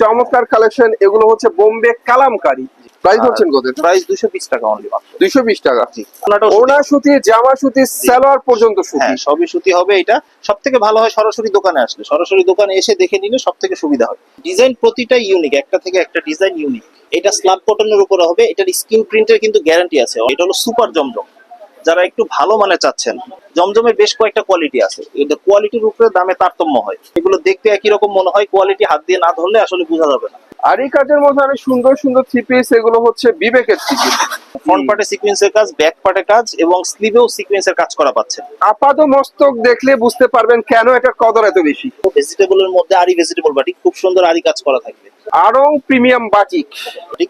চমৎকার কালেকশন এগুলো হচ্ছে বোম্বে কালামকারি। প্রাইস হচ্ছেন কত? প্রাইস দুশো বিশ টাকা অনলি মাত্র। দুইশো বিশ টাকা। জি ওনা সুতি। জামা সুতি সালোয়ার পর্যন্ত সুতি। হ্যাঁ সবই সুতি হবে এটা। সব থেকে ভালো হয় সরাসরি দোকানে আসলে। সরাসরি দোকানে এসে দেখে নিলে সব থেকে সুবিধা হয়। ডিজাইন প্রতিটা ইউনিক একটা থেকে একটা ডিজাইন ইউনিক এটা স্ল্যাব কটনের উপরে হবে এটার স্ক্রিন প্রিন্টের কিন্তু গ্যারান্টি আছে। এটা হলো সুপার জমজম। যারা একটু ভালো মানে চাচ্ছেন জমজমে বেশ কয়েকটা কোয়ালিটি আছে। এটা কোয়ালিটির উপরে দামে তারতম্য হয়। এগুলো দেখতে একই রকম মনে হয় কোয়ালিটি হাত দিয়ে না ধরলে আসলে বোঝা যাবে না। আর এই কাজের মধ্যে অনেক সুন্দর সুন্দর থ্রি পিস এগুলো হচ্ছে বিবেকের থ্রি পিস ফ্রন্ট পার্টে সিকোয়েন্সের কাজ ব্যাক পার্টে কাজ এবং স্লিভেও সিকোয়েন্সের কাজ করা পাচ্ছেন। আপাত মস্তক দেখলে বুঝতে পারবেন কেন এটার কদর এত বেশি। ভেজিটেবলের মধ্যে আরি ভেজিটেবল বাটি খুব সুন্দর আরি কাজ করা থাকবে। আরং প্রিমিয়াম বাটিক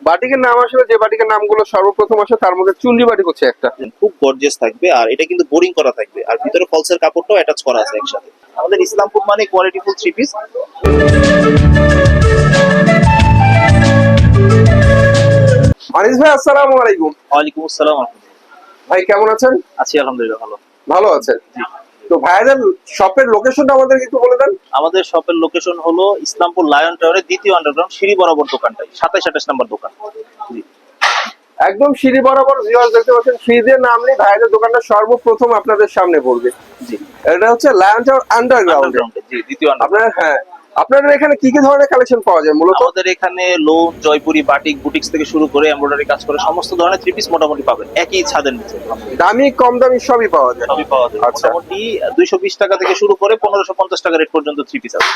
বাটিকের নাম আসলে যে বাটিকের নামগুলো সর্বপ্রথম আসে তার মধ্যে চুন্ডি বাটিক হচ্ছে একটা। খুব গর্জিয়াস থাকবে আর এটা কিন্তু বোরিং করা থাকবে। আর ভিতরে ফলসের কাপড়টাও অ্যাটাচ করা আছে একসাথে। আমাদের ইসলামপুর মানে কোয়ালিটিফুল থ্রি পিস আনিস ভাই আসসালামু আলাইকুম। ওয়ালাইকুম আসসালাম ভাই কেমন আছেন? আছি আলহামদুলিল্লাহ ভালো। ভালো আছেন? তো ভাইয়াদের শপের লোকেশনটা আমাদের একটু বলে দেন। আমাদের শপের লোকেশন হলো ইসলামপুর লায়ন টাওয়ারের দ্বিতীয় আন্ডারগ্রাউন্ড সিঁড়ি বরাবর দোকানটাই সাতাইশ আঠাশ নাম্বার দোকান। একদম সিঁড়ি বরাবর ভিউয়ার্স দেখতে পাচ্ছেন সিঁড়ি দিয়ে নামলে ভাইয়াদের দোকানটা সর্বপ্রথম আপনাদের সামনে পড়বে। জি। এটা হচ্ছে লায়ন টাওয়ার আন্ডারগ্রাউন্ড জি দ্বিতীয় আপনার হ্যাঁ আপনাদের এখানে কি কি ধরনের কালেকশন পাওয়া যায় মূলত? আমাদের এখানে লোন জয়পুরি বাটিক বুটিক্স থেকে শুরু করে এমব্রয়ডারি কাজ করে সমস্ত ধরনের থ্রি পিস মোটামুটি পাবেন। একই ছাদের নিচে। দামি কম দামি সবই পাওয়া যায়। সবই পাওয়া যায়। আচ্ছা। মোটামুটি দুইশো বিশ টাকা থেকে শুরু করে পনেরোশো পঞ্চাশ টাকা রেট পর্যন্ত থ্রি পিস আছে।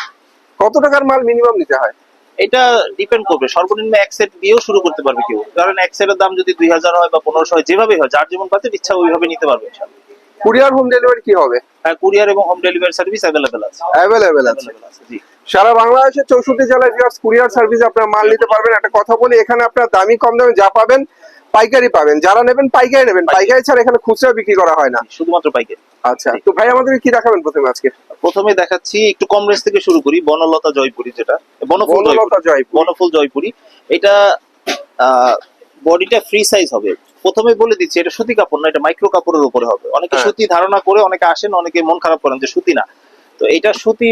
কত টাকার মাল মিনিমাম নিতে হয়? এটা ডিপেন্ড করবে। সর্বনিম্ন এক সেট দিয়েও শুরু করতে পারবে কেউ। কারণ এক সেটের দাম যদি দুই হাজার হয় বা পনেরোশো হয় যেভাবে হয় যার যেমন বাজেট ইচ্ছা ওইভাবে নিতে পারবে কুরিয়ার হোম ডেলিভারি কি হবে? হ্যাঁ কুরিয়ার এবং হোম ডেলিভারি সার্ভিস অ্যাভেলেবেল আছে। অ্যাভেলেবেল আছে। জি। সারা বাংলাদেশে চৌষট্টি জেলায় ভিউয়ার্স কুরিয়ার সার্ভিস আপনার মাল নিতে পারবেন। একটা কথা বলি এখানে আপনার দামি কম দামে যা পাবেন পাইকারি পাবেন। যারা নেবেন পাইকারি নেবেন। পাইকারি। ছাড়া এখানে খুচরা বিক্রি করা হয় না। শুধুমাত্র পাইকারি। আচ্ছা তো ভাই আমাদেরকে কি দেখাবেন প্রথমে আজকে? প্রথমে দেখাচ্ছি একটু কম রেঞ্জ থেকে শুরু করি বনলতা জয়পুরি যেটা। বনফুল জয়পুর। বনফুল জয়পুরি। এটা বডিটা ফ্রি সাইজ হবে। প্রথমে বলে দিচ্ছি এটা সুতি কাপড় না এটা মাইক্রো কাপড়ের উপরে হবে। অনেকে হ্যাঁ। সুতি ধারণা করে অনেকে আসেন অনেকে মন খারাপ করেন যে সুতি না। তো এটা সুতি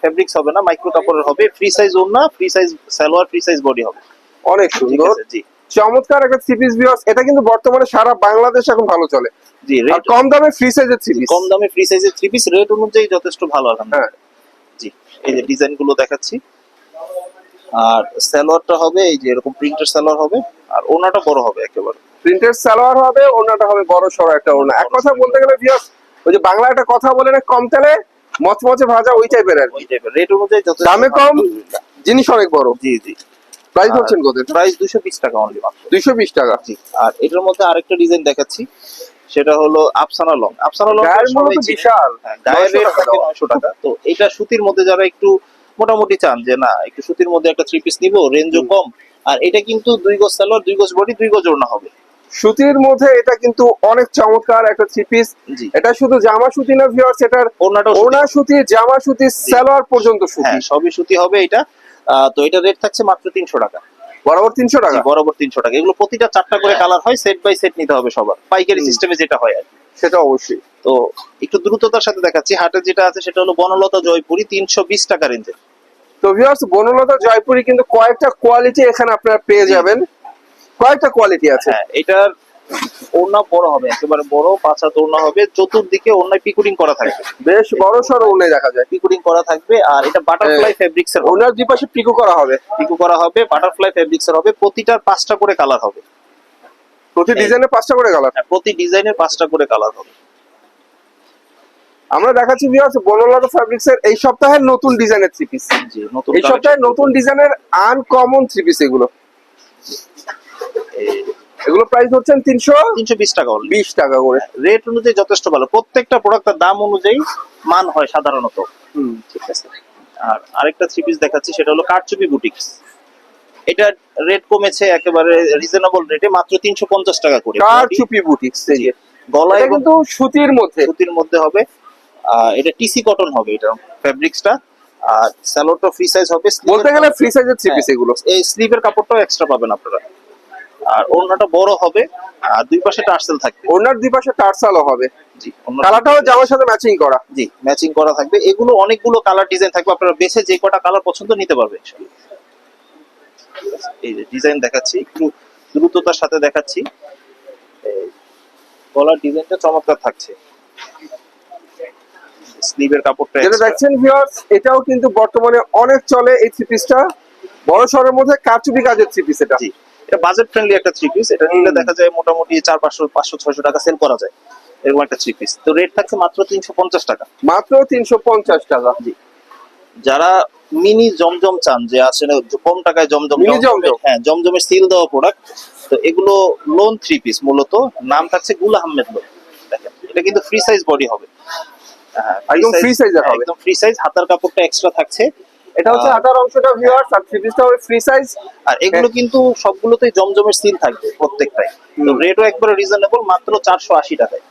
ফেব্রিক্স হবে না মাইক্রো কাপড়ের হবে ফ্রি সাইজ ওড়না free size salwar free size body হবে। অনেক সুন্দর। জি। চমৎকার একটা থ্রি পিস ভিউয়ার্স এটা কিন্তু বর্তমানে সারা বাংলাদেশ এখন ভালো চলে। জি আর কম দামে ফ্রি সাইজের থ্রি পিস কম দামে ফ্রি সাইজের থ্রি পিস রেট অনুযায়ী যথেষ্ট ভালো হ্যাঁ। আলহামদুলিল্লাহ জি এই যে ডিজাইনগুলো দেখাচ্ছি। আর সালোয়ারটা হবে এই যে এরকম প্রিন্টের সালোয়ার হবে আর ওনাটা বড় হবে একেবারে। প্রিন্টেড সালোয়ার হবে ওনাটা হবে বড় সড়ো একটা ওনা এক কথা বলতে গেলে ভিউয়ার্স ওই যে বাংলা একটা কথা বলে না কম তেলে মচমচে ভাজা ওই টাইপের আর কি। রেট অনুযায়ী দামে কম? জিনিস অনেক বড়। জি জি। প্রাইস হচ্ছেন কত প্রাইস দুশো বিশ টাকা অনলি মাত্র। দুইশো বিশ টাকা। জি। আর এটার মধ্যে আরেকটা ডিজাইন দেখাচ্ছি সেটা হলো আফসানা লং আফসানা লং গায়ের মূল্য বিশাল। গায়ের 900 রেট টাকা থাকে দেওয়া। নয়শো টাকা। তো এটা সুতির মধ্যে যারা একটু মোটামুটি চান যে না একটু সুতির মধ্যে একটা থ্রি পিস নিবো রেঞ্জও কম। আর এটা কিন্তু দুই গজ সালোয়ার দুই গজ বডি দুই গজ ওড়না হবে। সুতির মধ্যে এটা কিন্তু অনেক চমৎকার একটা থ্রি পিস এটা শুধু জামা সুতি না ভিউয়ার্স এটার ওনা সুতি। জামা সুতি সালোয়ার পর্যন্ত সুতি। হ্যাঁ সবই সুতি হবে এটা। তো এটা রেট থাকছে মাত্র তিনশো টাকা। বরাবর তিনশো টাকা? বরাবর তিনশো টাকা। এগুলো প্রতিটা চারটা করে কালার হয় সেট বাই সেট নিতে হবে সবার। পাইকারি। সিস্টেমে যেটা হয় আর সেটা অবশ্যই। তো একটু দ্রুততার সাথে দেখাচ্ছি। হাটে যেটা আছে সেটা হলো বনলতা জয়পুরি তিনশো বিশ টাকা রেঞ্জের। তো ভিউয়ার্স বনলতা জয়পুরি কিন্তু কয়েকটা কোয়ালিটি এখানে আপনারা পেয়ে যাবেন। কয়েকটা কোয়ালিটি আছে। হ্যাঁ এটার ওড়না বড় হবে একেবারে বড় পাঁচ হাত ওড়না হবে চতুর্দিকে ওড়নায় করা থাকবে। বেশ বড় সড়ো উন্নয় দেখা যায়। করা থাকবে আর এটা বাটারফ্লাই ফেব্রিক্স এর দুই পাশে পিকো করা হবে। পিকু করা হবে বাটারফ্লাই ফেব্রিক্স এর হবে প্রতিটার পাঁচটা করে কালার হবে। প্রতি এই- ডিজাইনে পাঁচটা করে কালার হ্যাঁ, প্রতি ডিজাইনের পাঁচটা করে কালার হবে। আমরা দেখাচ্ছি ভিউয়ার্স বনলতা ফ্যাব্রিক্স এর এই সপ্তাহের নতুন ডিজাইনের থ্রি পিস জি নতুন এই সপ্তাহে নতুন ডিজাইনের আনকমন থ্রি পিস এগুলো। এগুলো প্রাইস হচ্ছেন তিনশো? তিনশো বিশ টাকা বিশ টাকা করে। রেট অনুযায়ী যথেষ্ট ভালো। প্রত্যেকটা প্রোডাক্টের দাম অনুযায়ী মান হয় সাধারণত। হুম ঠিক আছে। আর আরেকটা থ্রি পিস দেখাচ্ছি সেটা হলো কারচুপি বুটিক্স এটা রেট কমেছে একেবারে রিজনেবল রেটে মাত্র তিনশো পঞ্চাশ টাকা করে। কার চুপি বুটিক্স গলা এটা এবং কিন্তু সুতির মধ্যে। সুতির মধ্যে হবে। এটা টিসি কটন হবে এটা ফেব্রিক্সটা আর স্যালোটা ফ্রি সাইজ হবে বলতে গেলে ফ্রি সাইজের থ্রি পিস এগুলো। এই স্লিভের কাপড়টাও এক্সট্রা পাবেন আপনারা। আর ওড়নাটা বড় হবে আর দুই পাশে টার্সেল থাকবে। ওনার দুই পাশে টার্সালও হবে। জি কালারটাও জামার সাথে ম্যাচিং করা। জি ম্যাচিং করা থাকবে। এগুলো অনেকগুলো কালার ডিজাইন থাকবে আপনারা বেছে যে কটা কালার পছন্দ নিতে পারবেন। এই যে ডিজাইন দেখাচ্ছি একটু দ্রুততার সাথে দেখাচ্ছি। গলার ডিজাইনটা চমৎকার থাকছে। স্লিভের কাপড়টা যেটা দেখছেন ভিউয়ার্স এটাও কিন্তু বর্তমানে অনেক চলে এই থ্রি পিসটা বড় শহরের মধ্যে কারচুপি কাজের থ্রি পিস এটা। জি। এটা বাজেট ফ্রেন্ডলি একটা থ্রি পিস এটা নিলে দেখা যায় মোটামুটি চার পাঁচশো পাঁচশো ছয়শো টাকা সেল করা যায়। এরকম একটা থ্রি পিস তো রেট থাকছে মাত্র তিনশো পঞ্চাশ টাকা। মাত্র তিনশো পঞ্চাশ টাকা। যারা মিনি জমজম চান যে আছে না কম টাকায় জমজম। হ্যাঁ জমজমের সিল দেওয়া প্রোডাক্ট তো এগুলো লোন থ্রি পিস মূলত। নাম থাকছে গুল আহমেদ লোন দেখেন এটা কিন্তু ফ্রি সাইজ বডি হবে। হ্যাঁ, একদম এর হ্যাঁ, হবে। একদম ফ্রি সাইজ হাতার কাপড়টা এক্সট্রা থাকছে। এটা হচ্ছে হাতার অংশটা ভিউয়ার্স আর থ্রি পিসটা হবে ফ্রি সাইজ আর এগুলো কিন্তু সবগুলোতেই জমজমের সিল থাকবে প্রত্যেকটাই। তো। রেটও একবারে রিজনেবল মাত্র চারশো আশি টাকায়।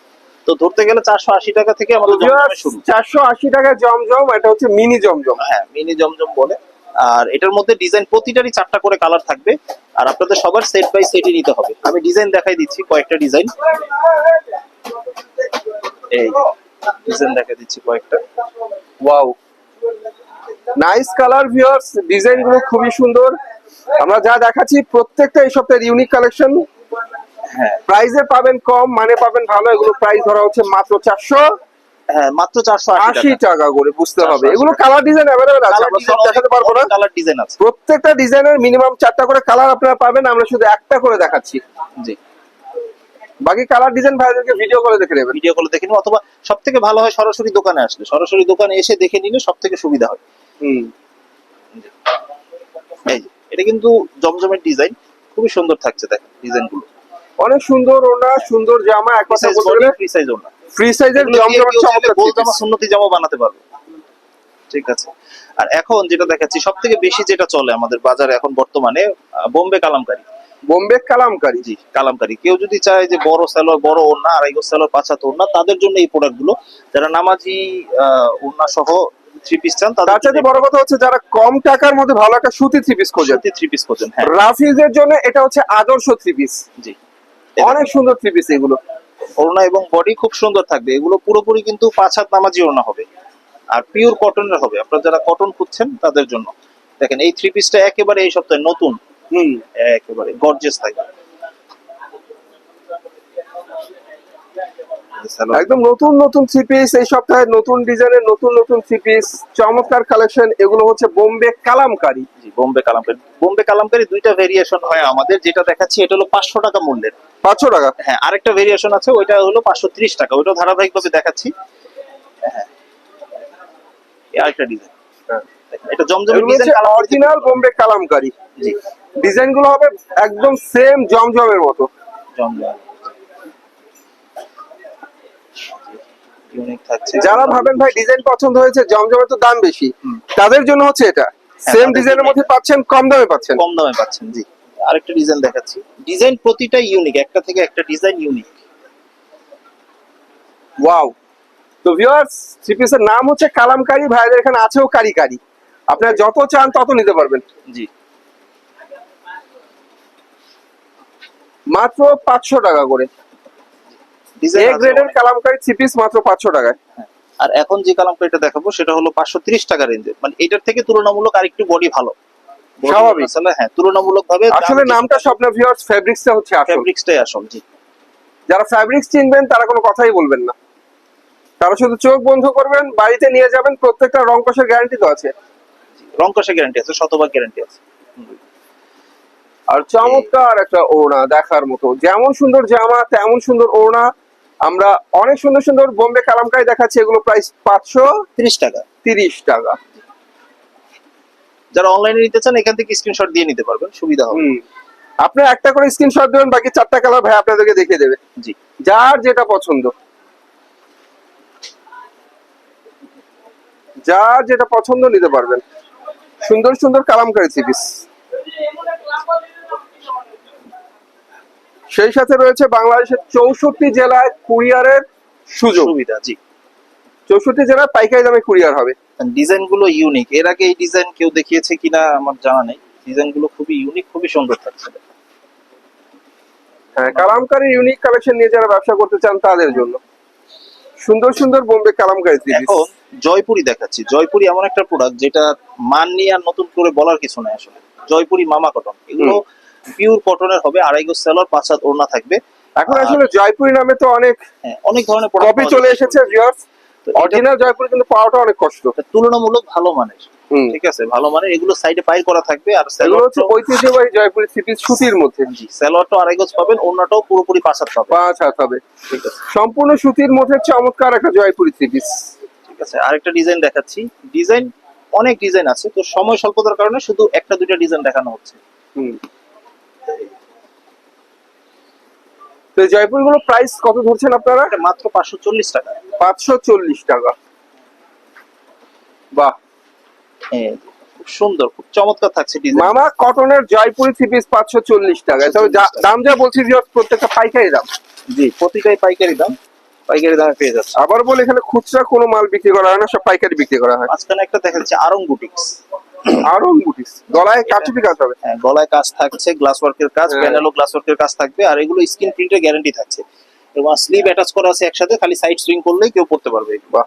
তো ধরতে গেলে চারশো আশি টাকা থেকে আমাদের শুরু। চারশো আশি টাকা জমজম এটা হচ্ছে মিনি জমজম। হ্যাঁ মিনি জমজম বলে। আর এটার মধ্যে ডিজাইন প্রতিটারই চারটা করে কালার থাকবে। আর আপনাদের সবার সেট বাই সেটই নিতে হবে। আমি ডিজাইন দেখাই দিচ্ছি কয়েকটা ডিজাইন এই ডিজাইন দেখাই দিচ্ছি কয়েকটা। ওয়াও নাইস কালার ভিউয়ার্স ডিজাইনগুলো খুবই সুন্দর। আমরা যা দেখাচ্ছি প্রত্যেকটা এই সপ্তাহের ইউনিক কালেকশন হ্যাঁ। প্রাইসে পাবেন কম মানে পাবেন ভালো। এগুলো প্রাইস ধরা হচ্ছে মাত্র চারশো। হ্যাঁ মাত্র চারশো আশি আশি টাকা। করে বুঝতে হবে। এগুলো কালার ডিজাইন অ্যাভেলেবেল আছে আমরা সব দেখাতে পারব না। কালার ডিজাইন আছে। প্রত্যেকটা ডিজাইনের মিনিমাম চারটা করে কালার আপনারা পাবেন আমরা শুধু একটা করে দেখাচ্ছি। জি। বাকি কালার ডিজাইন ভাইদেরকে ভিডিও করে দেখে নেবেন। ভিডিও কলে দেখে নিন অথবা সব থেকে ভালো হয় সরাসরি দোকানে আসলে। সরাসরি দোকানে এসে দেখে নিলে সব থেকে সুবিধা হয়। এই এটা কিন্তু জমজমের ডিজাইন খুবই সুন্দর থাকছে দেখেন ডিজাইনগুলো। অনেক সুন্দর ওনা সুন্দর জামা এক কথা বলতে গেলে ফ্রি সাইজ ওনা ফ্রি সাইজের জমজমের চমৎকার জামা piece। সুন্নতি জামা বানাতে পারবে। ঠিক আছে। আর এখন যেটা দেখাচ্ছি সব থেকে বেশি যেটা চলে আমাদের বাজারে এখন বর্তমানে বোম্বে কালামকারী। বোম্বে কালামকারী। জি কালামকারী। কেউ যদি চায় যে বড় সেলর বড় ওড়না আড়াই সেলর পাঁচ হাত ওড়না তাদের জন্য এই প্রোডাক্টগুলো যারা নামাজি আহ, ওড়না সহ থ্রি পিস চান তার চাইতে বড় কথা হচ্ছে যারা কম টাকার মধ্যে ভালো একটা সুতি থ্রি পিস খোঁজেন। থ্রি পিস খোঁজেন হ্যাঁ। রাফিজের জন্য এটা হচ্ছে আদর্শ থ্রি পিস জি। অনেক সুন্দর থ্রি পিস এগুলো। ওড়না এবং বডি খুব সুন্দর থাকবে। এগুলো পুরোপুরি কিন্তু পাঁচ হাত নামাজি ওড়না হবে। আর পিওর কটনের হবে। আপনারা যারা কটন খুঁজছেন তাদের জন্য। দেখেন এই থ্রি পিসটা একেবারে এই সপ্তাহে নতুন। হুম। একেবারে গর্জেস থাকবে। একদম নতুন নতুন থ্রি পিস এই সপ্তাহে নতুন ডিজাইনের নতুন নতুন থ্রি পিস চমৎকার কালেকশন এগুলো হচ্ছে বোম্বে কালামকারি। জি বোম্বে কালামকারি। বোম্বে কালামকারি দুইটা ভেরিয়েশন হয় আমাদের যেটা দেখাচ্ছি এটা হলো পাঁচশো টাকা মূল্যের। পাঁচশো টাকা? হ্যাঁ আরেকটা ভেরিয়েশন আছে ওইটা হলো পাঁচশো ত্রিশ টাকা। ওইটা ধারাবাহিকভাবে দেখাচ্ছি। হ্যাঁ। এই আরেকটা ডিজাইন এটা জমজমের হচ্ছে ডিজাইন অরিজিনাল বোম্বে কালামকারি। জি। ডিজাইনগুলো হবে একদম সেম জমজমের মতো। জমজম। ইউনিক থাকছে। যারা ভাবেন ভাই ডিজাইন পছন্দ হয়েছে জমজমের তো দাম বেশি। তাদের জন্য হচ্ছে এটা। সেম ডিজাইনের মধ্যে পাচ্ছেন কম দামে পাচ্ছেন। কম দামে পাচ্ছেন জি। আরেকটা ডিজাইন দেখাচ্ছি। ডিজাইন প্রতিটা ইউনিক একটা থেকে একটা ডিজাইন ইউনিক ওয়াও তো ভিউয়ার্স থ্রি পিসের নাম হচ্ছে কালামকারি ভাইদের এখানে আছেও কারি কারি আপনারা যত চান তত নিতে পারবেন। জি। মাত্র পাঁচশো টাকা করে। এ গ্রেডের কালামকারি থ্রি পিস মাত্র পাঁচশো টাকায়। আর এখন যে কালামকারিটা দেখাবো সেটা হলো পাঁচশো ত্রিশ টাকা রেঞ্জের মানে এটার থেকে তুলনামূলক আরেকটু বডি ভালো। স্বাভাবিক। আসলে হ্যাঁ তুলনামূলক ভাবে আসলে নামটা স্বপ্ন ভিউয়ার্স ফেব্রিক্সটা হচ্ছে আসল। ফেব্রিক্সটাই আসল জি। যারা ফ্যাব্রিক্স চিনবেন তারা কোনো কথাই বলবেন না। তারা শুধু চোখ বন্ধ করবেন বাড়িতে নিয়ে যাবেন প্রত্যেকটা রং কষের গ্যারান্টি তো আছে। রং কষে গ্যারান্টি আছে শতভাগ গ্যারান্টি আছে। আর চমৎকার একটা ওড়না দেখার মতো। যেমন সুন্দর জামা তেমন সুন্দর ওড়না। আমরা অনেক সুন্দর সুন্দর বোম্বে কালামকারি দেখাচ্ছি এগুলো প্রাইস পাঁচশো ত্রিশ টাকা। তিরিশ টাকা। যারা অনলাইনে নিতে চান এখান থেকে স্ক্রিনশট দিয়ে নিতে পারবেন সুবিধা হবে। আপনি একটা করে স্ক্রিনশট দেবেন বাকি চারটা কালার ভাই আপনাদেরকে দেখিয়ে দেবে। জি। যার যেটা পছন্দ। যার যেটা পছন্দ নিতে পারবেন। সুন্দর সুন্দর কালামকারি থ্রি পিস সেই সাথে রয়েছে বাংলাদেশের চৌষট্টি জেলায় কুরিয়ারের সুযোগ। সুবিধা জি। চৌষট্টি জেলায় পাইকারি দামে কুরিয়ার হবে। ডিজাইনগুলো ইউনিক এর আগে এই ডিজাইন কেউ দেখিয়েছে কিনা আমার জানা নেই। ডিজাইনগুলো খুবই ইউনিক খুবই সুন্দর থাকছে। হ্যাঁ কালামকারি ইউনিক কালেকশন নিয়ে যারা ব্যবসা করতে চান তাদের জন্য। সুন্দর সুন্দর বোম্বে কালামকারি এখন জয়পুরি দেখাচ্ছি। জয়পুরি এমন একটা প্রোডাক্ট যেটা মান নিয়ে আর নতুন করে বলার কিছু নাই আসলে। জয়পুরি মামা কটন এগুলো পিওর কটনের হবে আড়াই গজ সেলর পাঁচ হাত ওড়না থাকবে। এখন আসলে জয়পুরি নামে তো অনেক হ্যাঁ অনেক ধরনের কপি চলে এসেছে ভিউয়ার্স অরিজিনাল জয়পুরি কিন্তু পাওয়াটা অনেক কষ্ট। তুলনামূলক ভালো মানের। ঠিক আছে ভালো মানের। এগুলো সাইডে পাইল করা থাকবে আর সেলর হচ্ছে ঐতিহ্যবাহী জয়পুরি পিস সুতির মধ্যে। সেলরটা আড়াই গজ পাবেন ওড়নাটাও পুরোপুরি পাঁচ হাত পাবেন পাঁচ হাত হবে। ঠিক আছে। সম্পূর্ণ সুতির মধ্যে চমৎকার একটা জয়পুরি পিস ঠিক আছে আরেকটা ডিজাইন দেখাচ্ছি। ডিজাইন অনেক ডিজাইন আছে তো সময় স্বল্পতার কারণে শুধু একটা দুইটা ডিজাইন দেখানো হচ্ছে। হুম। তো জয়পুরগুলো প্রাইস কত ধরছেন আপনারা? মাত্র পাঁচশো চল্লিশ টাকা। পাঁচশো চল্লিশ টাকা। বাহ। খুব সুন্দর খুব চমৎকার থাকছে মামা কটনের জয়পুরি থ্রি পিস পাঁচশো চল্লিশ টাকা। তবে দাম যা বলছি প্রত্যেকটা পাইকারি দাম। জি প্রতিটাই পাইকারি দাম। পাইকারি দামে পেয়ে যাচ্ছে। আবার বলে এখানে খুচরা কোনো মাল বিক্রি করা হয় না সব পাইকারি বিক্রি করা হয়। মাঝখানে একটা দেখা যাচ্ছে আরং বুটিক্স আরও বুটিস গলায় কাটুপি কাজ হবে। হ্যাঁ গলায় কাজ থাকছে গ্লাস ওয়ার্কের কাজ হ্যাঁ। প্যানেলও গ্লাস ওয়ার্কের কাজ থাকবে আর এগুলো স্ক্রিন প্রিন্টের গ্যারান্টি থাকছে। এবং স্লিভ অ্যাটাচ করা আছে একসাথে খালি সাইড সুইং করলেই কেউ পড়তে পারবে বাহ।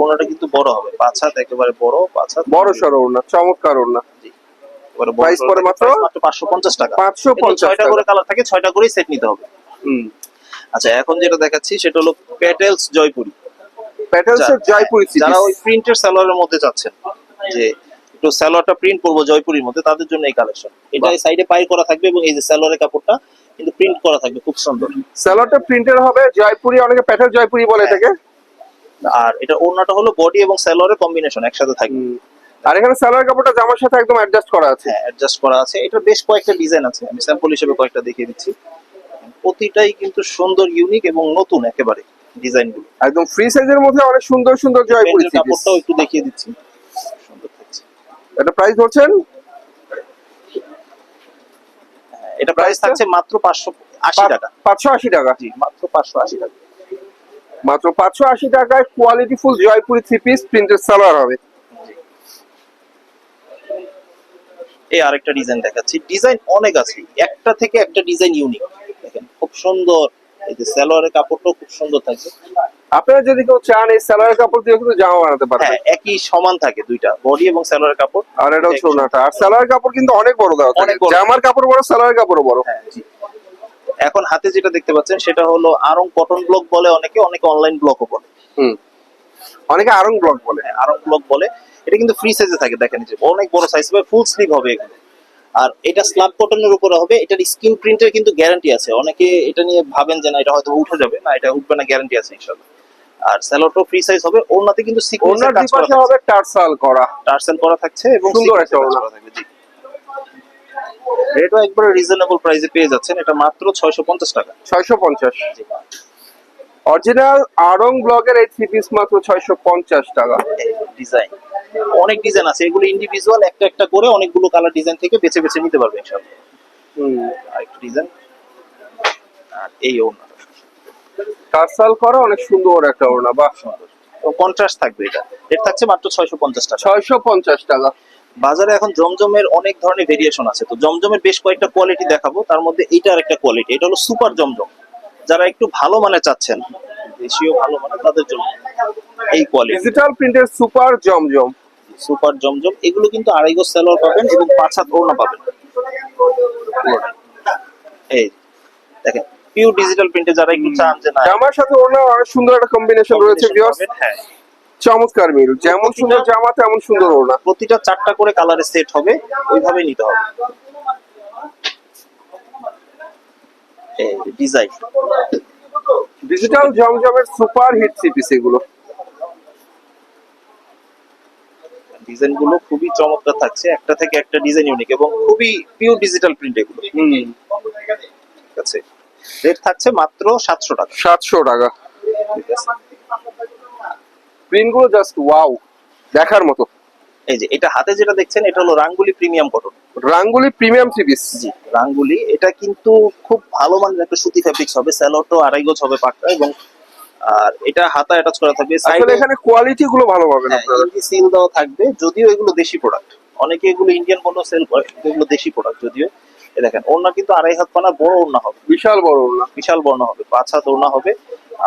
ওনাটা কিন্তু বড় হবে পাঁচ হাত একেবারে বড় পাঁচ হাত। বড় সড়ো ওড়না চমৎকার একেবারে বড় পড়ে মাত্র? মাত্র পাঁচশো পঞ্চাশ টাকা। 550 ছয়টা করে কালার থাকে ছয়টা করেই সেট নিতে হবে। হুম। আচ্ছা এখন যেটা দেখাচ্ছি সেটা হলো প্যাটেলস জয়পুরি প্যাটেলস জয়পুরি যারা ওই প্রিন্টের সালোয়ারের মধ্যে চাচ্ছেন যে একটু সালোয়ারটা প্রিন্ট করব জয়পুরির মধ্যে তাদের জন্য এই কালেকশন এটা বাহ। সাইডে পাই করা থাকবে এবং এই যে সালোয়ারের কাপড়টা কিন্তু প্রিন্ট করা থাকবে খুব সুন্দর। স্যালোয়ারটা প্রিন্টের হবে জয়পুরি অনেকে প্যাটেল জয়পুরি বলে হ্যাঁ। এটাকে। আর এটা ওড়নাটা হলো বডি এবং সালোয়ারের কম্বিনেশন একসাথে থাকবে। আর এখানে সালোয়ার কাপড়টা জামার সাথে একদম অ্যাডজাস্ট করা আছে। হ্যাঁ অ্যাডজাস্ট করা আছে। এটা বেশ কয়েকটা ডিজাইন আছে আমি স্যাম্পল হিসেবে কয়েকটা দেখিয়ে দিচ্ছি। প্রতিটাই কিন্তু সুন্দর ইউনিক এবং নতুন একেবারে ডিজাইনগুলো। একদম ফ্রি সাইজের মধ্যে অনেক সুন্দর সুন্দর জয়পুরি কাপড়টাও একটু দেখিয়ে দিচ্ছি। এটা প্রাইস ধরছেন? এটা প্রাইস থাকছে মাত্র পাঁচশো আশি টাকা। পাঁচশো আশি টাকা। জি মাত্র টাকা। মাত্র পাঁচশো আশি টাকায় quality full Jaipuri three piece প্রিন্টের সালোয়ার হবে। এই আরেকটা ডিজাইন দেখাচ্ছি। ডিজাইন অনেক আছে। একটা থেকে একটা ডিজাইন ইউনিক দেখেন খুব সুন্দর এই যে সালোয়ারের কাপড়টাও খুব সুন্দর থাকে। আপনারা যদি কেউ চান এই সালোয়ার কাপড় দিয়ে কিন্তু জামা বানাতে পারবেন। হ্যাঁ একই সমান থাকে দুইটা বডি এবং সালোয়ারের কাপড়। আর এটা হচ্ছে ওনাটা। আর সালোয়ার কাপড় কিন্তু অনেক বড় দেওয়া থাকে। জামার কাপড় বড় সালোয়ার কাপড়ও বড়। হ্যাঁ এখন হাতে যেটা দেখতে পাচ্ছেন সেটা হলো আরং কটন ব্লক বলে অনেকে অনেকে অনলাইন ব্লকও বলে। হুম। অনেকে আরং ব্লক বলে। হ্যাঁ, আরং ব্লক বলে। এটা কিন্তু ফ্রি সাইজে থাকে দেখেন যে অনেক বড় সাইজ হবে ফুল স্লিভ হবে এগুলো। আর এটা স্ল্যাব কটনের উপরে হবে এটার স্কিন প্রিন্টের কিন্তু গ্যারান্টি আছে। অনেকে এটা নিয়ে ভাবেন যে না এটা হয়তো উঠে যাবে। না এটা উঠবে না গ্যারান্টি আছে ইনশাআল্লাহ। আর স্যালোটো ফ্রি সাইজ হবে ওনাতে কিন্তু সিকোয়েন্সের কাজ করা হবে টার্সাল করা। টার্সেল করা থাকছে এবং সুন্দর একটা ওড়না। থাকবে জি। এটা একবারে রিজনেবল প্রাইসে পেয়ে যাচ্ছেন। এটা মাত্র 650 টাকা। ছয়শো পঞ্চাশ। জি। অরিজিনাল আরং ব্লগের এই থ্রি পিস মাত্র ছয়শো পঞ্চাশ টাকা। ডিজাইন অনেক ডিজাইন আছে। এগুলো ইন্ডিভিজুয়াল একটা একটা করে অনেকগুলো কালার ডিজাইন থেকে বেছে বেছে নিতে পারবে ইনশাআল্লাহ। হুম। আরেকটা ডিজাইন আর এই টার্সাল করা অনেক সুন্দর একটা ওড়না বাহ। সুন্দর কন্ট্রাস্ট থাকবে এটা। রেট থাকছে মাত্র 650 টাকা। ছয়শো পঞ্চাশ টাকা। বাজারে এখন জমজমের অনেক ধরনের ভেরিয়েশন আছে। তো জমজমের বেশ কয়েকটা কোয়ালিটি দেখাবো। তার মধ্যে এইটার একটা কোয়ালিটি এটা হলো সুপার জমজম। যারা একটু ভালো মানে চাচ্ছেন দেশীয় ভালো মানে তাদের জন্য। এই কোয়ালিটি ডিজিটাল প্রিন্টের সুপার জমজম। সুপার জমজম এগুলো কিন্তু আড়াই গজ সালোয়ার পাবেন এবং পাঁচ হাত ওড়না পাবেন। এই দেখেন পিওর ডিজিটাল প্রিন্টে যারা একটু চান যে না জামার সাথে ওড়না অনেক সুন্দর একটা কম্বিনেশন রয়েছে ভিউয়ার্স হ্যাঁ। চমৎকার মিল। যেমন সুন্দর জামা তেমন সুন্দর ওড়না। প্রতিটা চারটা করে কালারে সেট হবে ওইভাবেই নিতে হবে। ডিজাইন ডিজিটাল জমজমের সুপার হিট পিস এগুলো। ডিজাইনগুলো খুবই চমৎকার থাকছে। একটা থেকে একটা ডিজাইন ইউনিক এবং খুবই পিওর ডিজিটাল প্রিন্ট এগুলো। হুম। ঠিক আছে। রেট থাকছে মাত্র সাতশো টাকা। সাতশো টাকা। প্রিন্টগুলো জাস্ট ওয়াও দেখার মতো। এই যে এটা হাতে যেটা দেখছেন এটা হলো Rangoli premium cotton Rangoli premium three piece জি রাঙ্গুলি। এটা কিন্তু খুব ভালো মানের একটা সুতি ফেব্রিক্স হবে স্যালোটো আড়াই গজ হবে পাক্কা এবং আর এটা হাতা অ্যাটাচ করা থাকবে সাইডে এখানে কোয়ালিটি গুলো ভালো পাবেন আপনারা। সিল দেওয়া থাকবে যদিও এগুলো দেশি প্রোডাক্ট অনেকে এগুলো ইন্ডিয়ান বললেও সেল করে এগুলো দেশি প্রোডাক্ট যদিও। এ দেখেন ওড়না কিন্তু আড়াই হাত পানা বড় ওড়না হবে। বিশাল বড় ওড়না। বিশাল বর্ণ হবে পাঁচ হাত ওড়না হবে।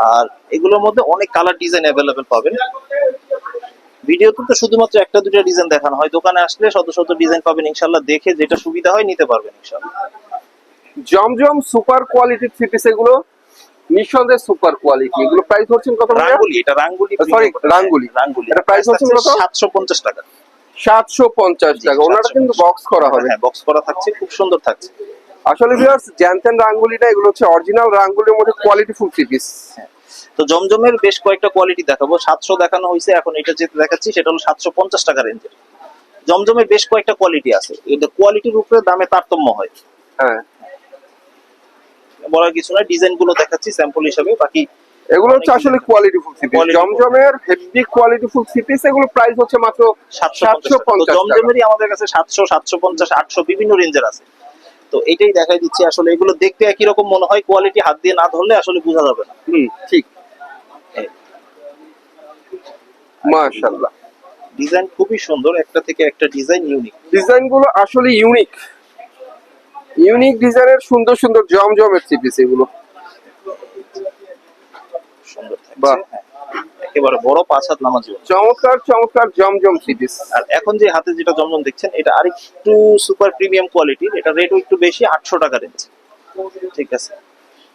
আর এগুলোর মধ্যে অনেক কালার ডিজাইন অ্যাভেলেবেল পাবেন। ভিডিওতে তো শুধুমাত্র একটা দুটো ডিজাইন দেখানো হয়। দোকানে আসলে শত শত ডিজাইন পাবেন ইনশাল্লাহ দেখে যেটা সুবিধা হয় নিতে পারবেন ইনশাল্লাহ Zamzam super quality three piece এগুলো নিঃসন্দেহে সুপার কোয়ালিটি এগুলো প্রাইস হচ্ছেন কত? রাঙ্গুলি এটা রাঙ্গুলি sorry, রাঙ্গুলি। রাঙ্গুলি। এটা price হচ্ছে কত? সাতশো পঞ্চাশ টাকা। সাতশো পঞ্চাশ টাকা। ওনারা কিন্তু বক্স করা হবে। হ্যাঁ বক্স করা থাকছে খুব সুন্দর থাকছে। আসলে ভিউয়ার্স জ্যানতেন রাঙ্গুলিটা এগুলো হচ্ছে অরিজিনাল রাঙ্গুলির মধ্যে কোয়ালিটি ফুল থ্রি পিস তো জমজমের বেশ কয়েকটা কোয়ালিটি দেখাবো। সাতশো দেখানো হয়েছে এখন এটা যেটা দেখাচ্ছি সেটা হলো সাতশো পঞ্চাশ টাকা রেঞ্জের জমজমের বেশ কয়েকটা কোয়ালিটি আছে। এটা কোয়ালিটির উপরে দামে তারতম্য হয়। হ্যাঁ। বলার কিছু নয় ডিজাইনগুলো দেখাচ্ছি স্যাম্পল হিসাবে বাকি এগুলো হচ্ছে আসলে quality full three piece Quality full। জমজমের heavy quality full three piece এগুলো প্রাইস হচ্ছে মাত্র সাতশো সাতশো পঞ্চাশ টাকা। জমজমেরই আমাদের কাছে সাতশো সাতশো পঞ্চাশ আটশো বিভিন্ন রেঞ্জের আছে। তো এটাই দেখাই দিচ্ছি। আসলে এগুলো দেখতে একই রকম মনে হয় কোয়ালিটি হাত দিয়ে না ধরলে আসলে বোঝা যাবে না। হুম ঠিক। মাশাআল্লাহ। ডিজাইন খুবই সুন্দর একটা থেকে একটা ডিজাইন ইউনিক ডিজাইনগুলো আসলে ইউনিক ইউনিক ডিজাইনের সুন্দর সুন্দর জমজমের থ্রি পিস এগুলো। সুন্দর বাহ। একেবারে বড় পাঁচ হাত নামাজ চমৎকার চমৎকার জমজম পিস আর এখন যে হাতে যেটা জমজম দেখছেন এটা আরেকটু সুপার প্রিমিয়াম কোয়ালিটির এটা রেটও একটু বেশি আটশো টাকা রেঞ্জ ঠিক আছে?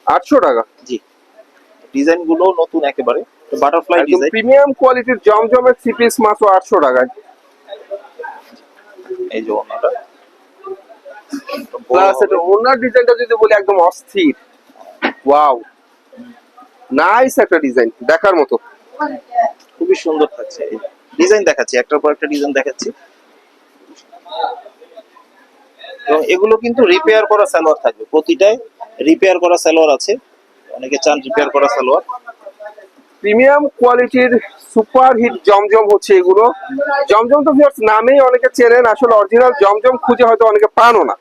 আটশো টাকা। জি। ডিজাইনগুলো নতুন একেবারে। বাটারফ্লাই ডিজাইন প্রিমিয়াম কোয়ালিটির জমজমের থ্রি পিস মাত্র আটশো টাকায়। এই যে ওনাটা প্লাস এটা ওনার ডিজাইনটা যদি বলি একদম অস্থির। ওয়াও নাইস একটা ডিজাইন দেখার মতো। খুবই সুন্দর থাকছে। ডিজাইন দেখাচ্ছি একটার পর একটা ডিজাইন দেখাচ্ছি। এবং এগুলো কিন্তু রিপেয়ার করা সালোয়ার থাকবে। প্রতিটায় রিপেয়ার করা সালোয়ার আছে। অনেকে চান রিপেয়ার করা সালোয়ার। প্রিমিয়াম কোয়ালিটির সুপার হিট জমজম হচ্ছে এগুলো। জমজম তো ভিউয়ার্স নামেই অনেকে চেনেন আসলে অরিজিনাল জমজম খুঁজে হয়তো অনেকে পানও না।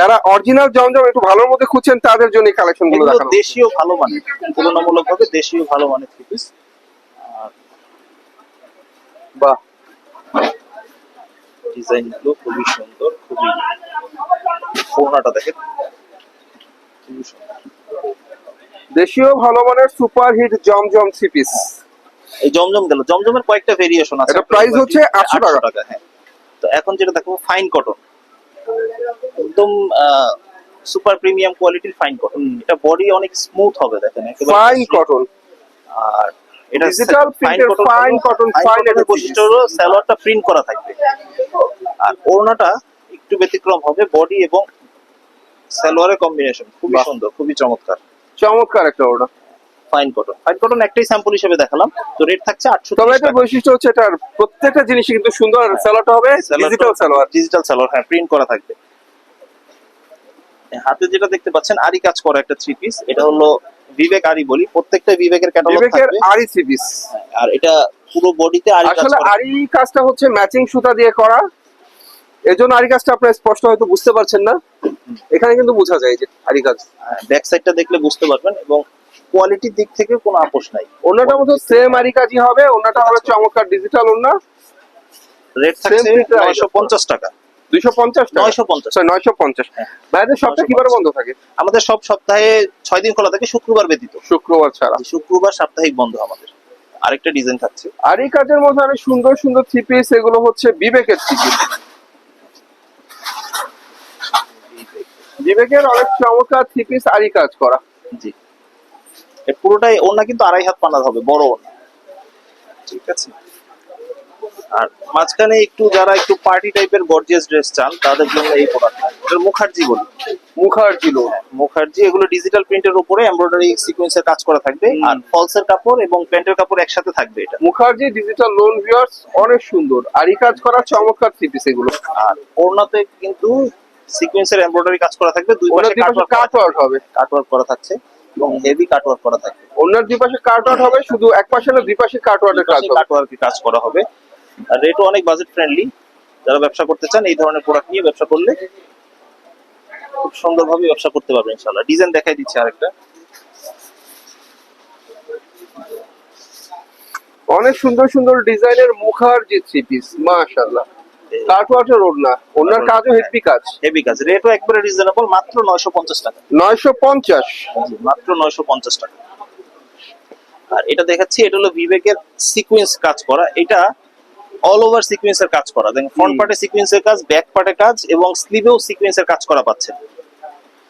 যারা অরিজিনাল জমজম একটু ভালোর মধ্যে খুঁজছেন তাদের জন্য এই কালেকশনগুলো দেশীয় ভালো মানের তুলনামূলক ভাবে দেশীয় ভালো মানের থ্রি বাহ ডিজাইনগুলো খুবই সুন্দর খুবই ফোনাটা দেখেন খুবই সুন্দর। দেশীয় ভালো মানের super hit Zamzam three piece. এই জমজম গেল জমজমের কয়েকটা ভেরিয়েশন আছে। এটা price হচ্ছে 800 টাকা। হ্যাঁ। তো এখন যেটা দেখো ফাইন কটন একদম সুপার প্রিমিয়াম কোয়ালিটির ফাইন কটন এটা বডি অনেক স্মুথ হবে দেখেন ফাইন কটন আর এটা printed fine cotton, fine একটা বৈশিষ্ট্য হলো সালোয়ারটা প্রিন্ট করা থাকবে। আর ওড়নাটা একটু ব্যতিক্রম হবে বডি এবং সালোয়ারের কম্বিনেশন খুবই সুন্দর খুবই চমৎকার। চমৎকার একটা ওটা ফাইন কটন ফাইন কটন একটাই স্যাম্পল হিসেবে দেখালাম। তো রেট থাকছে আটশো তবে একটা বৈশিষ্ট্য হচ্ছে এটার প্রত্যেকটা জিনিস কিন্তু সুন্দর সালোয়ারটা হবে ডিজিটাল সালোয়ার ডিজিটাল সালোয়ার হ্যাঁ প্রিন্ট করা থাকবে। হাতে যেটা দেখতে পাচ্ছেন আরি কাজ করা একটা থ্রি পিস এটা হলো বিবেক আরি বলি প্রত্যেকটা বিবেকের ক্যাটালগ বিবেকের আরি থ্রি পিস আর এটা পুরো বডিতে আরি আসলে আরি কাজটা হচ্ছে ম্যাচিং সুতা দিয়ে করা। এজন্য আরি কাজটা আপনারা স্পষ্ট হয়তো বুঝতে পারছেন না। এখানে কিন্তু বোঝা যায় যে আরি কাজ। ব্যাক সাইডটা দেখলে বুঝতে পারবেন এবং কোয়ালিটির দিক থেকে কোনো আপোষ নাই। ওনাটা মতো সেম আরি কাজই হবে ওনাটা হবে চমৎকার ডিজিটাল ওনা রেট থাকছে print এর আরি নয়শো পঞ্চাশ টাকা। দুইশো পঞ্চাশ নয়শো পঞ্চাশ। নয়শো পঞ্চাশ। হ্যাঁ। ভাইদের সবটা 950 বন্ধ থাকে? আমাদের সব সপ্তাহে ছয় দিন খোলা থাকে শুক্রবার ব্যতীত। শুক্রবার ছাড়া। শুক্রবার সাপ্তাহিক বন্ধ আমাদের। আরেকটা ডিজাইন থাকছে। আরি কাজের মধ্যে অনেক সুন্দর সুন্দর থ্রি পিস এগুলো হচ্ছে বিবেকের থ্রি পিস বিবেকের অনেক চমৎকার থ্রি পিস আরি কাজ করা। জি। পুরোটাই ওনা কিন্তু আড়াই হাত পানা হবে বড় ওনা ঠিক আছে? আর মাঝখানে একটু যারা একটু পার্টি টাইপের গর্জিয়াস ড্রেস চান তাদের জন্য এই প্রোডাক্টটা এটা মুখার্জি বলি মুখার্জি লো মুখার্জি এগুলো ডিজিটাল প্রিন্টের উপরে এমব্রয়ডারি সিকোয়েন্সের কাজ করা থাকবে। আর ফলসের কাপড় এবং প্যান্টের কাপড় একসাথে থাকবে এটা। মুখার্জি ডিজিটাল লোন ভিউয়ার্স অনেক সুন্দর। আরি কাজ করা চমৎকার থ্রি পিস এগুলো। আর ওড়নাতে কিন্তু সিকোয়েন্সের এমব্রয়ডারি কাজ করা থাকবে। দুই পাশে দুই পাশে কাট ওয়ার্ক হবে। কাট ওয়ার্ক করা থাকছে এবং হেভি কাট ওয়ার্ক করা থাকবে। ওনার দুই পাশে কাট ওয়ার্ক হবে শুধু এক পাশে না দুই পাশে কাট ওয়ার্কের কাজ হবে কাট ওয়ার্কের কাজ করা হবে। আর রেটও অনেক বাজেট ফ্রেন্ডলি যারা ব্যবসা করতে চান এই ধরনের প্রোডাক্ট নিয়ে ব্যবসা করলে খুব সুন্দরভাবে ব্যবসা করতে পারবেন ইনশাআল্লাহ। ডিজাইন দেখাই দিচ্ছি আরেকটা। অনেক সুন্দর সুন্দর ডিজাইনের মুখার্জি থ্রি পিস মাশাআল্লাহ। ওনার কাজও হেভি কাজ। হেভি কাজ। রেটও একবারে রিজনেবল মাত্র নয়শো পঞ্চাশ টাকা। নয়শো পঞ্চাশ। জি, মাত্র নয়শো পঞ্চাশ টাকা। আর এটা দেখাচ্ছি এটা হলো বিবেকের সিকোয়েন্স কাজ করা। এটা অল ওভার সিকোয়েন্সের কাজ করা। দেখেন ফ্রন্ট পার্টে সিকোয়েন্সের কাজ ব্যাক পার্টে কাজ এবং স্লিভেও সিকোয়েন্সের কাজ করা পাচ্ছেন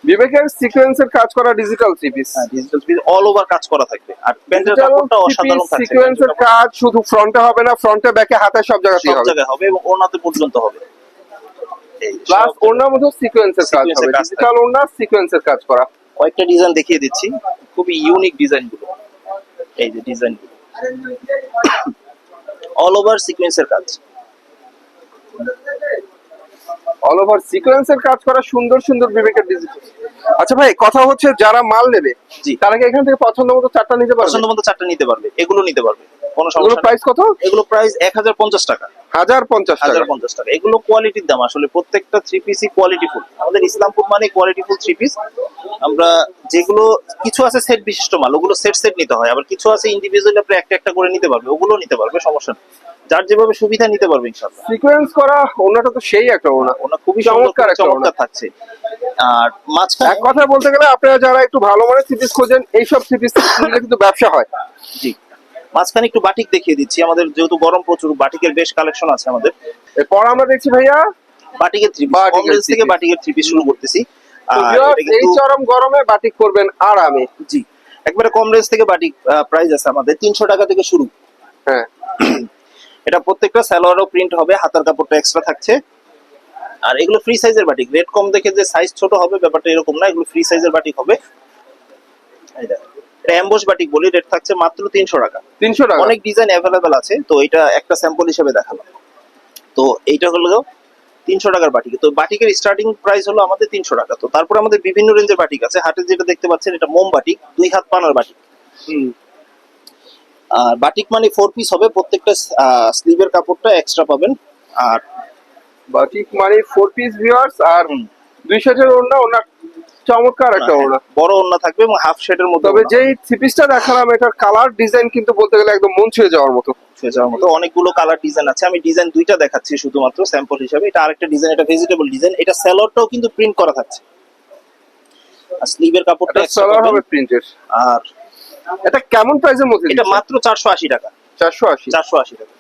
বিবেকের সিকোয়েন্সের কাজ করা digital three piece digital all over কাজ করা থাকবে। আর প্যান্টের কাপড়টা অসাধারণ থাকছে সিকোয়েন্সের কাজ শুধু ফ্রন্টে হবে না ফ্রন্টে ব্যাকে হাতে সব জায়গাতেই সব হবে। জায়গায় হবে এবং ওনাতে পর্যন্ত হবে। এই প্লাস সব ওনার মধ্যে সিকোয়েন্সের কাজ হবে। ডিজিটাল ওনার সিকোয়েন্সের কাজ করা। কয়েকটা ডিজাইন দেখিয়ে দিচ্ছি। খুবই ইউনিক ডিজাইনগুলো। এই যে ডিজাইন অল ওভার সিকোয়েন্সের কাজ অল ওভার সিকোয়েন্সের কাজ করা সুন্দর সুন্দর বিবেকের ডিজিটাল আচ্ছা ভাই কথা হচ্ছে যারা মাল নেবে জি। তারা কি এখান থেকে পছন্দ মতো চারটা নিতে পারবে? পছন্দ মতো চারটা নিতে পারবে এগুলো নিতে পারবে কোনো সমস্যা প্রাইস কত? এগুলো প্রাইস এক হাজার পঞ্চাশ টাকা। টাকা। এগুলো কোয়ালিটির দাম আসলে প্রত্যেকটা থ্রি পিসই কোয়ালিটিফুল আমাদের ইসলামপুর মানে কোয়ালিটিফুল থ্রি পিস আমরা যেগুলো কিছু আছে সেট বিশিষ্ট মাল ওগুলো সেট সেট নিতে হয়। আবার কিছু আছে ইন্ডিভিজুয়ালি আপনি একটা একটা করে নিতে পারবে ওগুলো নিতে পারবে সমস্যা নেই। যার যেভাবে সুবিধা নিতে পারবে ইনশাল্লাহ সিকোয়েন্স করা ওনাটা তো সেই একটা ওনা ওনা খুবই চমৎকার একটা চমৎকার থাকছে। আর মাঝখানে এক কথায় বলতে গেলে আপনারা যারা একটু ভালো মানের থ্রি পিস খোঁজেন এইসব থ্রি পিস কিন্তু ব্যবসা হয়। জি। মাঝখানে একটু বাটিক দেখিয়ে দিচ্ছি। আমাদের যেহেতু গরম প্রচুর বাটিকের বেশ কালেকশন আছে আমাদের। এরপর আমরা দেখছি ভাইয়া? বাটিকের থ্রি পিস থেকে বাটিকের থ্রি পিস শুরু করতেছি। এই চরম গরমে বাটিক করবেন আরামে। জি। একবারে কম রেঞ্জ থেকে বাটিক প্রাইস আছে আমাদের। তিনশো টাকা থেকে শুরু। হ্যাঁ। এটা প্রত্যেকটা সালোয়ারও প্রিন্ট হবে হাতার কাপড়টা এক্সট্রা থাকছে। আর এগুলো ফ্রি সাইজের বাটিক রেট কম দেখে যে সাইজ ছোট হবে ব্যাপারটা এরকম না এগুলো ফ্রি সাইজের বাটিক হবে। এটা অ্যাম্বোস বাটিক বলি রেট থাকছে মাত্র তিনশো টাকা। তিনশো টাকা? অনেক ডিজাইন অ্যাভেলেবেল আছে তো এটা একটা স্যাম্পল হিসেবে দেখালাম। তো এইটা হলো তিনশো টাকার বাটিক তো বাটিকের স্টার্টিং প্রাইস হলো আমাদের তিনশো টাকা। তো তারপর আমাদের বিভিন্ন রেঞ্জের বাটিক আছে। হাটে যেটা দেখতে পাচ্ছেন এটা মোম বাটিক দুই হাত পানার বাটিক হুম। আর বাটিক মানে ফোর পিস হবে প্রত্যেকটা স্লিভের কাপড়টা এক্সট্রা পাবেন। আর বাটিক মানে ফোর পিস ভিউয়ার্স আর দুই সেটের ওড়না ওনার চমৎকার একটা ওড়না। বড় ওড়না থাকবে এবং হাফ শেডের মধ্যে তবে যেই থ্রি পিসটা দেখালাম এটার কালার ডিজাইন কিন্তু বলতে গেলে একদম মন ছুঁয়ে যাওয়ার মতো। ছুঁয়ে যাওয়ার মতো। অনেকগুলো কালার ডিজাইন আছে। আমি ডিজাইন দুইটা দেখাচ্ছি শুধুমাত্র স্যাম্পল হিসাবে। এটা আরেকটা ডিজাইন এটা ভেজিটেবল ডিজাইন এটা স্যালোয়ারটাও কিন্তু প্রিন্ট করা থাকছে। আর স্লিভের কাপড়টা পাবেন। হবে প্রিন্টের আর এটা কেমন প্রাইসের মধ্যে এটা মাত্র চারশো আশি টাকা। চারশো আশি? চারশো আশি টাকা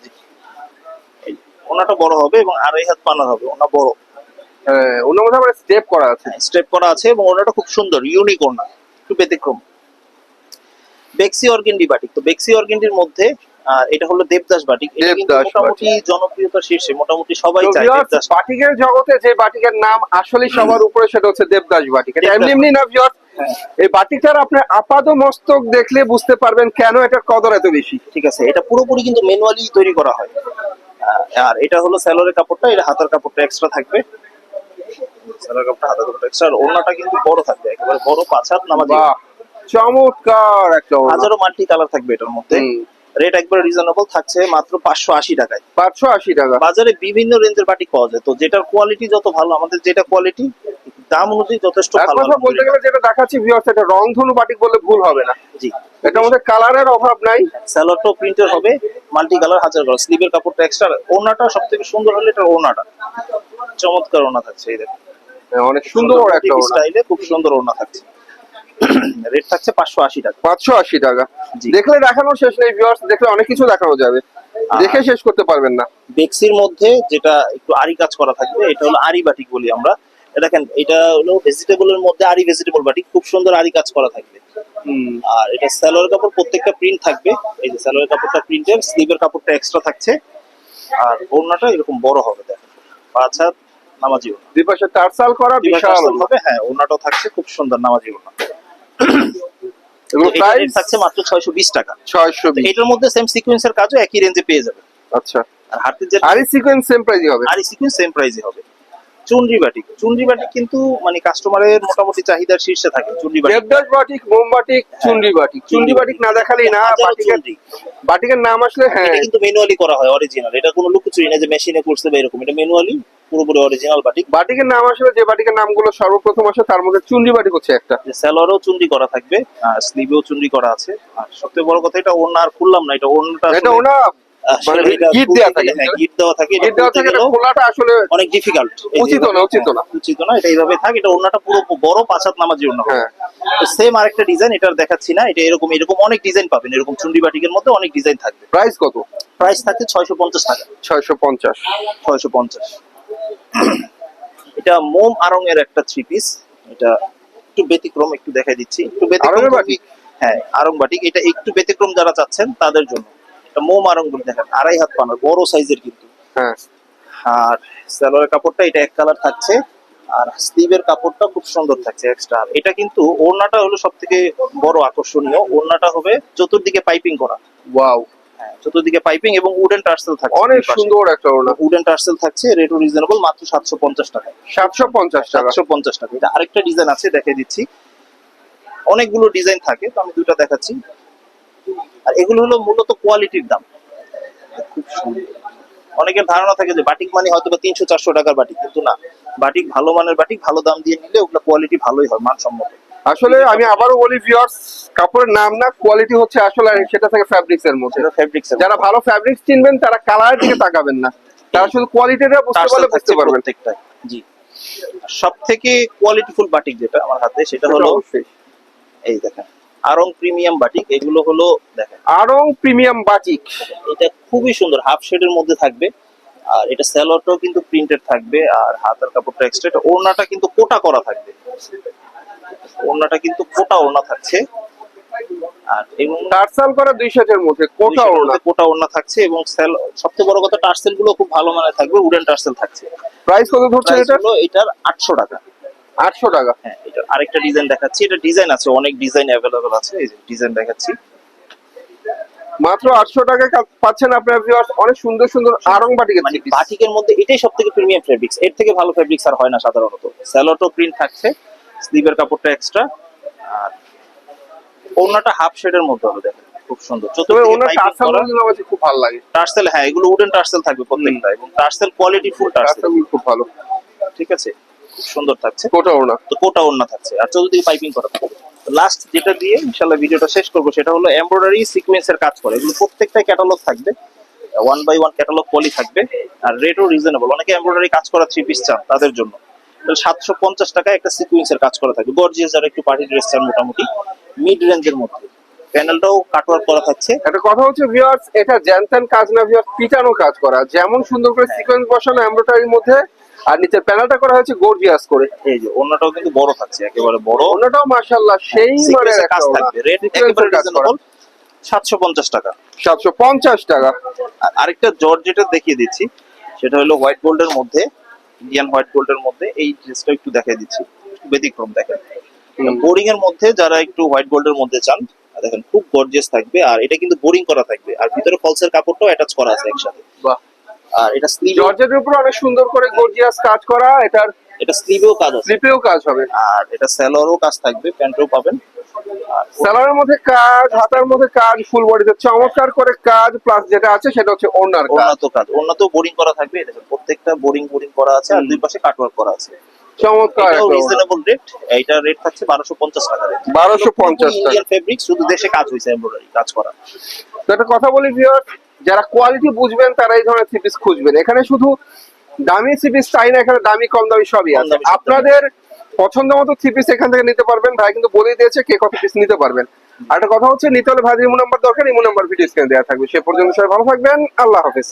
ওনাটা বড় হবে এবং আড়াই হাত পানার হবে ওনা বড়। হ্যাঁ ওনার মধ্যে আবার স্টেপ করা আছে। স্টেপ করা আছে এবং ওনাটা খুব সুন্দর ইউনিক ওনা একটু ব্যতিক্রম। বেক্সি অর্গেন্ডি বাটিক তো বেক্সি অর্গেন্ডির মধ্যে আর এটা হলো দেবদাস বাটিক। মোটামুটি জনপ্রিয়তার শীর্ষে মোটামুটি সবাই চায় দেবদাস। বাটিকের জগতে যে বাটিকের নাম আসলে সবার উপরে সেটা হচ্ছে দেবদাস বাটিক। এটা এমনি এমনি না ভিউয়ার্স হ্যাঁ। এই বাটিটার আপনার আপাদ মস্তক দেখলে বুঝতে পারবেন কেন এটার কদর এত বেশি। ঠিক আছে এটা পুরোপুরি কিন্তু ম্যানুয়ালি তৈরি করা হয়। আর এটা হলো স্যালোরের কাপড়টা এটা হাতের কাপড়টা এক্সট্রা থাকবে। কাপড়টা হাতের কাপড়টা এক্সট্রা আর ওড়নাটা কিন্তু বড় থাকবে একেবারে বড় পাঁচ হাত নামাজি চমৎকার একটা হাজারো মাল্টি কালার থাকবে এটার মধ্যে। রেট একবার রিজনেবল থাকছে মাত্র পাঁচশো আশি টাকায়। পাঁচশো আশি টাকা। বাজারে বিভিন্ন রেঞ্জের বাটিক পাওয়া যায়। তো যেটার কোয়ালিটি যত ভালো আমাদের যেটা কোয়ালিটি দাম অনুযায়ী যথেষ্ট ভালো বলতে গেলে যেটা দেখাচ্ছি ভিউয়ার্স এটা রংধনু বাটিক বললে ভুল হবে না। জি। এটার মধ্যে কালারের অভাব নাই। স্যালোয়ারটাও প্রিন্টের হবে মাল্টি কালার হাজার কালার স্লিভের কাপড়টা এক্সট্রা ওড়নাটা সব থেকে সুন্দর হলে এটার ওড়নাটা। চমৎকার ওড়না থাকছে এই দেখুন। হ্যাঁ, অনেক সুন্দর একটা স্টাইলে খুব সুন্দর ওড়না থাকছে। রেট থাকছে পাঁচশো আশি টাকা। পাঁচশো আশি টাকা। দেখলে দেখানোর শেষ নেই ভিউয়ার্স দেখলে অনেক কিছু দেখানো যাবে। দেখে শেষ করতে পারবেন না। বেক্সির মধ্যে যেটা একটু আরি কাজ করা থাকবে এটা হলো আরি বাটিক বলি আমরা। দেখেন এটা হলো ভেজিটেবলের মধ্যে আরি ভেজিটেবল বাটিক খুব সুন্দর আরি কাজ করা থাকবে। আর এটা স্যালোয়ার কাপড় প্রত্যেকটা প্রিন্ট থাকবে। এই যে স্যালোয়ার কাপড়টা প্রিন্টের স্লিভের কাপড়টা এক্সট্রা থাকছে। আর ওড়নাটা এরকম বড় হবে দেখেন। পাঁচ হাত নামাজি ওড়না। দুই পাশে টার্সাল করা বিশাল। হবে হ্যাঁ ওড়নাটাও থাকছে খুব সুন্দর নামাজি ওড়না। তো প্রাইস থাকছে মাত্র ছয়শো বিশ টাকা। ছয়শো তো এটার মধ্যে সেম সিকোয়েন্সের কাজও একই রেঞ্জে পেয়ে যাবে। আচ্ছা। আর হাতের যে আর এই সিকোয়েন্স সেম প্রাইসই হবে। আর সিকোয়েন্স সেম প্রাইসই হবে। চুনরি বাটিক চুনরি বাটিক কিন্তু মানে কাস্টমারের মোটামুটি চাহিদার শীর্ষে থাকে চুনরি বাটিক দেবদাস বাটিক মোম batik chundi batik chundi batik না দেখালেই না বাটিকের বাটিকের নাম আসলে হ্যাঁ। কিন্তু ম্যানুয়ালি করা হয় অরিজিনাল এটা কোনো লুকোচুরি না যে মেশিনে করছে বা এরকম। এটা ম্যানুয়ালি পুরোপুরি অরিজিনাল বাটিক বাটিকের নাম আসলে যে বাটিকের নামগুলো সর্বপ্রথম আসে তার মধ্যে চুন্ডি বাটিক হচ্ছে একটা। যে স্যালোয়ারও চুনরি করা থাকবে আর স্লিভেও চুনরি করা আছে। আর সবথেকে বড় কথা এটা ওড়না আর খুললাম না এটা ওড়নাটা এটা আসলে ওনা আসলে এটা গিট দেওয়া থাকে গেলে- ভিতরে? গিট দেওয়া থাকে গিট দেওয়া থাকে খোলাটা আসলে অনেক ডিফিকাল্ট উচিত না, উচিত না। উচিত না এটা এইভাবে থাকে এটা অন্যটা পুরো বড় পাঁচাত নামাজের জন্য সেম আরেকটা ডিজাইন এটা দেখাচ্ছি না এটা এরকম এরকম অনেক ডিজাইন পাবেন এরকম চুন্ডি বাটিকের মধ্যে অনেক ডিজাইন থাকবে। প্রাইস কত? প্রাইস থাকছে ছয়শো পঞ্চাশ টাকা। ছয়শো পঞ্চাশ। ছয়শো পঞ্চাশ। এটা মোম আরং এর একটা থ্রি পিস এটা একটু ব্যতিক্রম একটু দেখাই দিচ্ছি একটু ব্যতিক্রম হ্যাঁ আরং বাটিক এটা একটু ব্যতিক্রম যারা চাচ্ছেন তাদের জন্য। এটা মোম আরং বলে দেখেন আড়াই হাত পানার বড় সাইজের কিন্তু। হ্যাঁ। আর কাপড়টা এটা এক কালার থাকছে। আর স্লিভের কাপড়টা খুব সুন্দর থাকছে এক্সট্রা এটা কিন্তু ওড়নাটা হলো সব থেকে বড় আকর্ষণীয়। ওড়নাটা হবে চতুর্দিকে পাইপিং করা। ওয়াও হ্যাঁ চতুর্দিকে পাইপিং এবং উডেন টার্সেল থাকছে অনেক সুন্দর একটা ওড়না। উডেন টার্সেল থাকছে রেটও রিজনেবল মাত্র সাতশো পঞ্চাশ টাকা। সাতশো পঞ্চাশ টাকা। সাতশো পঞ্চাশ টাকা। এটা আরেকটা ডিজাইন আছে দেখিয়ে দিচ্ছি। অনেকগুলো ডিজাইন থাকে তো আমি দুটো দেখাচ্ছি। আর এগুলো হলো মূলত কোয়ালিটির দাম। খুব সুন্দর। অনেকের ধারণা থাকে যে বাটিক মানে হয়তো বা তিনশো চারশো টাকার বাটিক কিন্তু না। বাটিক ভালো মানের বাটিক ভালো দাম দিয়ে নিলে ওগুলো কোয়ালিটি ভালোই হয় মানসম্মত। আসলে আমি আবারও বলি ভিউয়ার্স কাপড়ের নাম না কোয়ালিটি হচ্ছে আসলে সেটা থেকে ফ্যাব্রিক্স এর মধ্যে। সেটা ফেব্রিক্স যারা ভালো ফ্যাব্রিক্স চিনবেন তারা কালারের দিকে তাকাবেন না। তারা শুধু কোয়ালিটিটা বুঝতে পারলে বুঝতে পারবেন। প্রত্যেকটা জি। সব থেকে কোয়ালিটিফুল বাটিক যেটা আমার হাতে সেটা হলো এই দেখেন। আরং প্রিমিয়াম বাটিক এগুলো হলো দেখেন। Aarong premium batik. এটা খুবই সুন্দর হাফ শেডের মধ্যে থাকবে। আর এটা স্যালোয়ারটাও কিন্তু প্রিন্টেড থাকবে আর হাতের কাপড়টা এক্সট্রা এটা ওড়নাটা কিন্তু কোটা করা থাকবে। ওড়নাটা কিন্তু কোটা ওড়না থাকছে। আর এবং টার্সাল করা দুই সেটের মধ্যে কোটা ওড়না। কোটা ওড়না থাকছে এবং সেল সবচেয়ে বড় কথা টার্সেলগুলো খুব ভালো মানের থাকবে উডেন টার্সেল থাকছে। প্রাইস কত প্রাইস এটা? এটার আটশো টাকা। আটশো টাকা। হ্যাঁ এটা আরেকটা ডিজাইন দেখাচ্ছি। এটা ডিজাইন আছে অনেক ডিজাইন অ্যাভেলেবল আছে এই যে ডিজাইন দেখাচ্ছি। মাত্র আটশো টাকায় পাচ্ছেন আপনার ভিউয়ার্স অনেক সুন্দর সুন্দর আরং বাটিকের মানে বাটিকের মধ্যে এটাই সব থেকে প্রিমিয়াম ফেব্রিক্স এর থেকে ভালো ফেব্রিক্স আর হয় না সাধারণত। স্যালোটো প্রিন্ট থাকছে স্লিভের কাপড়টা এক্সট্রা আর ওড়নাটা হাফ শেডের মধ্যে হবে দেখেন খুব সুন্দর। গুলো আমার কাছে খুব ভালো লাগে। টার্সেল হ্যাঁ এগুলো উডেন টার্সেল থাকবে প্রত্যেকটা এবং টার্সেল কোয়ালিটি ফুল টার্সেল। খুব ভালো। ঠিক আছে? খুব সুন্দর থাকছে। কোটা ওড়না তো কোটা ওড়না থাকছে। আর চতুর্দিকে পাইপিং করা থাকবে লাস্ট যেটা দিয়ে ইনশাল্লাহ ভিডিওটা শেষ করব সেটা হলো এমব্রয়ডারি সিকোয়েন্সের কাজ করে। এগুলো প্রত্যেকটাই ক্যাটালগ থাকবে। One by one catalogue poly থাকবে। আর রেটও রিজনেবল অনেকে এমব্রয়ডারি কাজ করা থ্রি পিস চান তাদের জন্য। সাতশো পঞ্চাশ টাকায় একটা সিকোয়েন্সের কাজ করা থাকবে। গর্জিয়াস যারা একটু পার্টি ড্রেস চান মোটামুটি। মিড রেঞ্জের মধ্যে। প্যানেলটাও কাটওয়ার্ক করা থাকছে। একটা কথা হচ্ছে ভিউয়ার্স এটা জ্যানতেন কাজ না ভিউয়ার্স পিটানো কাজ করা। যেমন সুন্দর করে হ্যাঁ। সিকোয়েন্স বসানো এমব্রয়ডারির মধ্যে আর নিচের প্যানেলটা করা হয়েছে গর্জিয়াস করে। এই যে অন্যটাও কিন্তু বড় থাকছে একেবারে বড়। অন্যটাও মাশাআল্লাহ সেই মানে সিকোয়েন্সের কাজ থাকবে। রেট একেবারে রিজনেবল সাতশো পঞ্চাশ টাকা। সাতশো পঞ্চাশ টাকা। আর আরেকটা জর্জেটের দেখিয়ে দিচ্ছি। সেটা হলো হোয়াইট গোল্ডের মধ্যে ইন্ডিয়ান হোয়াইট গোল্ডের মধ্যে। এই ড্রেসটা একটু দেখিয়ে দিচ্ছি। একটু ব্যতিক্রম দেখেন। বোরিং এর মধ্যে যারা একটু হোয়াইট গোল্ডের মধ্যে চান দেখেন খুব গর্জিয়াস থাকবে। আর এটা কিন্তু বোরিং করা থাকবে। আর ভিতরে ফলসের কাপড়টাও অ্যাটাচ করা আছে একসাথে। আর এটা স্লিভ জর্জেটের উপর অনেক সুন্দর করে গর্জিয়াস কাজ করা এটার এটা স্লিভেও কাজ আছে। স্লিপেও কাজ হবে। আর এটা স্যালোয়ারও কাজ থাকবে প্যান্টও পাবেন। আর মধ্যে কাজ হাতার মধ্যে কাজ ফুল বডিতে চমৎকার করে কাজ প্লাস যেটা আছে সেটা হচ্ছে ওনার কাজ। উন্নত কাজ। উন্নত বোরিং করা থাকবে দেখেন প্রত্যেকটা বোরিং বোরিং করা আছে আর দুই পাশে কাটওয়ার্ক করা আছে। চমৎকার রিজনেবল রেট এইটার রেট থাকছে বারোশো পঞ্চাশ টাকা রেট বারোশো পঞ্চাশ টাকা। ইন্ডিয়ান ফেব্রিক শুধু দেশে কাজ হয়েছে এমব্রয়ডারি কাজ করা। তো একটা কথা বলি ভিউয়ার যারা কোয়ালিটি বুঝবেন তারা এই ধরনের থ্রি খুঁজবেন। এখানে শুধু দামি থ্রি পিস চাই না এখানে দামি কম দামি সবই আছে। আপনাদের পছন্দ মতো থ্রি এখান থেকে নিতে পারবেন। ভাই কিন্তু বলেই দিয়েছে কে কত পিস নিতে পারবেন। আর একটা কথা হচ্ছে নিতে হলে ভাই ইমো নাম্বার দরকার ইমো নাম্বার ভিডিও স্ক্রিনে দেওয়া থাকবে। সে পর্যন্ত সবাই ভালো থাকবেন। আল্লাহ হাফেজ।